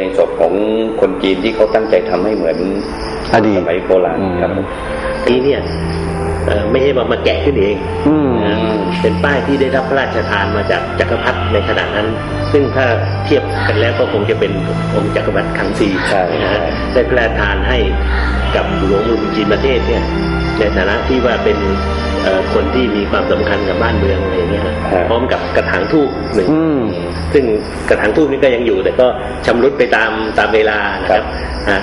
ในศพของคนจีนที่เขาตั้งใจทำให้เหมือนอดีตสมัยโบราณอืมครับผมนี้เนี่ยเอ่อ ไม่ใช่ว่ามาแกะขึ้นเองอืมนะเป็นป้ายที่ได้รับพระราชทานมาจากจักรพรรดิในขณะนั้น ซึ่งถ้าเทียบกันแล้วก็คงจะเป็นองค์จักรพรรดิครั้งสี่ใช่นะใช่ฮะได้พระราชทานให้กับหลวงลุงจีนประเทศเนี่ยในฐานะที่ว่าเป็นเอ่อคนที่มีความสำคัญกับบ้านเมืองอะไรอย่างเงี้ยฮะพร้อมกับกระถางทูบหนึ่งอืมซึ่งกระถางทูบนี่ก็ยังอยู่แต่ก็ชำรุดไปตามตามเวลานะครับฮะ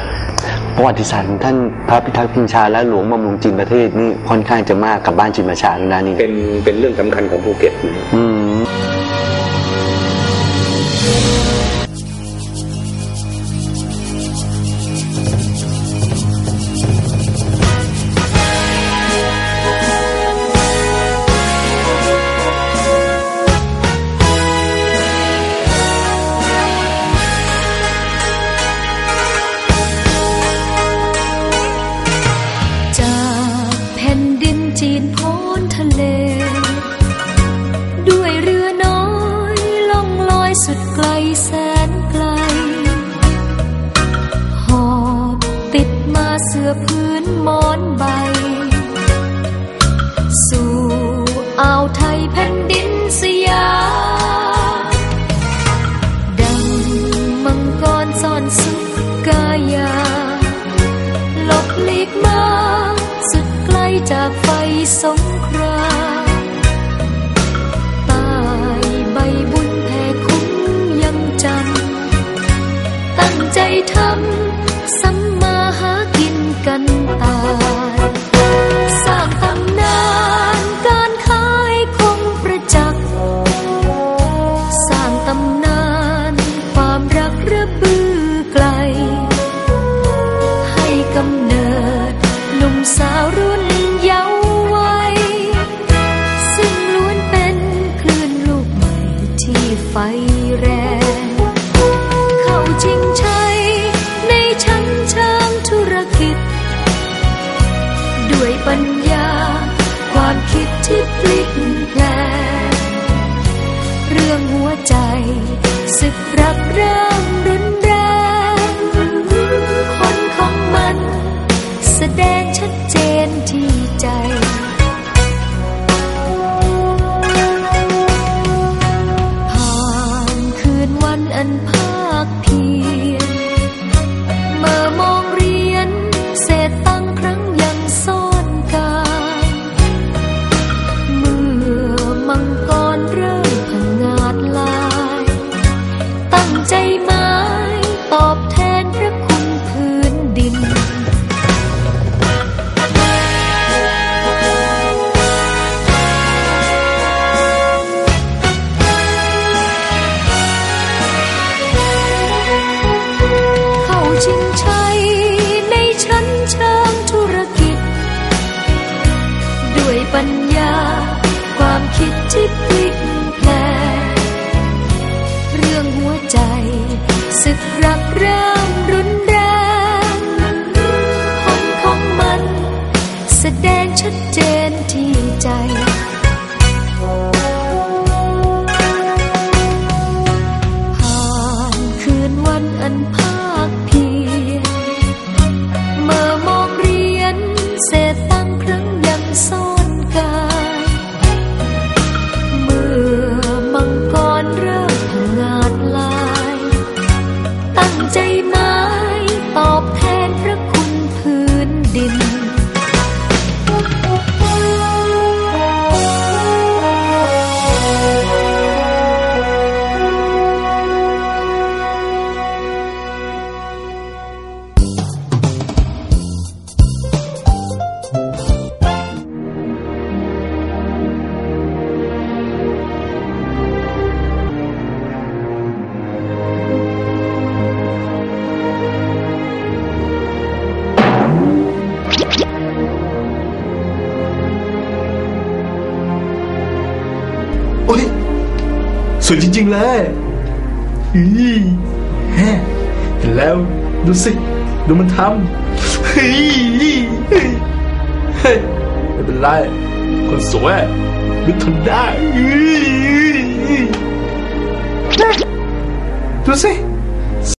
ประวัติศาสตร์ของท่านพระพิทักษ์พิมชาและหลวงบำรุงจินประเทศนี่ค่อนข้างจะมากกับบ้านจินประชาทางด้านนี้ เป็นเป็นเรื่องสำคัญของภูเก็ตนะอืม จีนพ้นทะเล ด้วยเรือน้อยล่องลอยสุดไกลแสนไกล หอบติดมาเสื้อพื้นมอนใบ สู่อ่าวไทยแผ่นดินสยามดังมังกรซ่อนสุดกายาหลบหลีกมาสุดไกลจาก สงครามตายใบบุญแผ่คุ้มยังจำตั้งใจทำสัมมาหากินกันตา ไฟแรง เข้าชิงชัยในชั้นเชิงธุรกิจ ด้วยปัญญาความคิดที่พลิกแปลงเรื่องหัวใจสึกรักเริ่ม ตั้ ศึกรักเริ่มรุนแรงคนของมัน แสดงชัดเจนที่ใจ พื้ สวยจริง ๆ เลยอีแฮะเห็นแล้วดูสิ ดูมันทำเฮ้ยเฮ้ยเฮ้ยไม่เป็นไรคนสวยมันทนได้ดูสิ